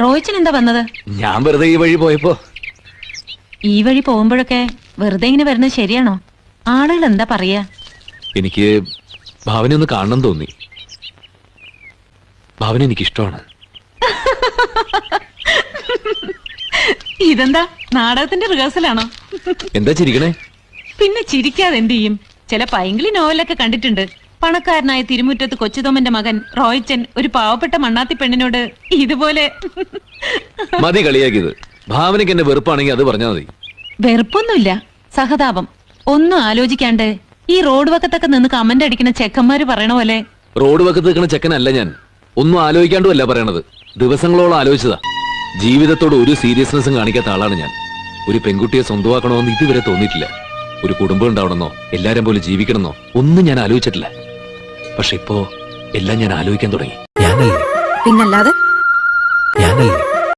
റോയിച്ചൻ എന്താ വന്നത്? ഞാൻ വെറുതെ ഈ വഴി പോയപ്പോ. ഈ വഴി പോകുമ്പോഴൊക്കെ വെറുതെ ഇങ്ങനെ വരുന്നത് ശരിയാണോ? ആളുകൾ എന്താ പറയാ? എനിക്ക് ഭാവന ഒന്ന് കാണണം തോന്നി. ഭാവന എനിക്ക് ഇഷ്ടമാണ് ഇതെന്താ? നാടകത്തിന്റെ റിഹേഴ്സലാണോ? എന്താ ചിരിക്കണേ? പിന്നെ ചിരിക്കാതെ എന്ത് ചെയ്യും? ചില പൈങ്കിളി നോവലൊക്കെ കണ്ടിട്ടുണ്ട്. പണക്കാരനായ തിരുമുറ്റത്ത് കൊച്ചുതോമന്റെ മകൻ റോയിച്ചൻ ഒരു പാവപ്പെട്ട മണ്ണാത്തി പെണ്ണിനോട് ഇതുപോലെ മതി കളിയാക്കിയത്. ഭാവനയ്ക്ക് എന്നെ വെറുപ്പാണെങ്കിൽ അത് പറഞ്ഞാൽ മതി. വെറുപ്പൊന്നുമില്ല. സഹതാപം. ഒന്നും ആലോചിക്കാണ്ട് ഈ റോഡ് വക്കത്തൊക്കെ നിന്ന് കമന്റ് അടിക്കുന്ന ചെക്കന്മാര് പറയണ പോലെ റോഡ് വക്കത്ത് നിൽക്കുന്ന ചെക്കനല്ല ഞാൻ. ഒന്നും ആലോചിക്കാണ്ടുമല്ല പറയണത്. ദിവസങ്ങളോളം ആലോചിച്ചതാ. ജീവിതത്തോട് ഒരു സീരിയസ്നെസ്സും കാണിക്കാത്ത ആളാണ് ഞാൻ. ഒരു പെൺകുട്ടിയെ സ്വന്തമാക്കണമെന്ന് ഇതുവരെ തോന്നിയിട്ടില്ല. ഒരു കുടുംബം ഉണ്ടാവണമെന്നോ എല്ലാരും പോലെ ജീവിക്കണമെന്നോ ഒന്നും ഞാൻ ആലോചിച്ചിട്ടില്ല. പക്ഷെ ഇപ്പോ എല്ലാം ഞാൻ ആലോചിക്കാൻ തുടങ്ങി. ഞാനല്ലേ? പിന്നല്ലാതെ? ഞാനല്ലേ?